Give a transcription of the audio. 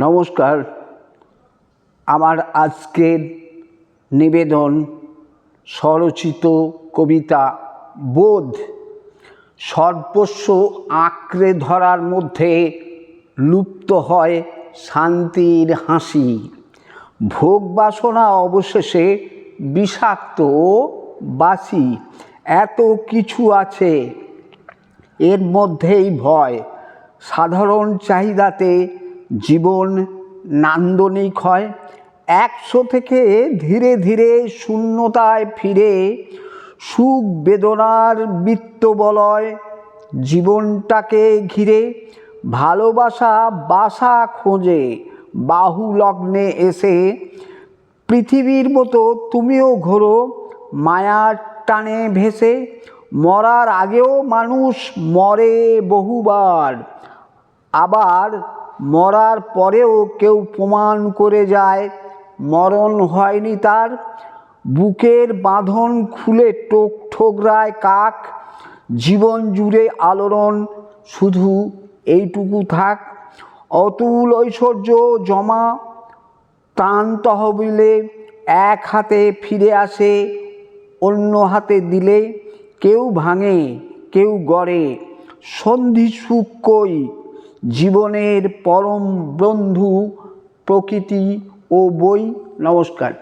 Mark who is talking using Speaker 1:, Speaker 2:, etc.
Speaker 1: নমস্কার। আমার আজকের নিবেদন স্বরচিত কবিতা বোধ। সর্বস্ব আঁকড়ে ধরার মধ্যে লুপ্ত হয় শান্তির হাসি। ভোগ বাসনা অবশেষে বিষাক্ত বাসি। এত কিছু আছে, এর মধ্যেই ভয়। সাধারণ চাহিদাতে জীবন নান্দনিক হয়। একশো থেকে ধীরে ধীরে শূন্যতায় ফিরে সুখ বেদনার বৃত্তবলয় জীবনটাকে ঘিরে ভালোবাসা বাসা খোঁজে, বাহু লগ্নে এসে। পৃথিবীর মতো তুমিও ঘোরো, মায়ার টানে ভেসে। মরার আগেও মানুষ মরে বহুবার, আবার মরার পরেও কেউ প্রমাণ করে যায়, মরণ হয়নি তার। বুকের বাঁধন খুলে টোক ঠোকরায় কাক, জীবন জুড়ে আলোড়ন শুধু এইটুকু থাক। অতুল ঐশ্বর্য জমা প্রাণ তহবিলে এক হাতে ফিরে আসে, অন্য হাতে দিলে কেউ ভাঙে, কেউ গড়ে। সন্ধি সুখ কই? জীবনের পরম বন্ধু প্রকৃতি ও বই নমস্কার।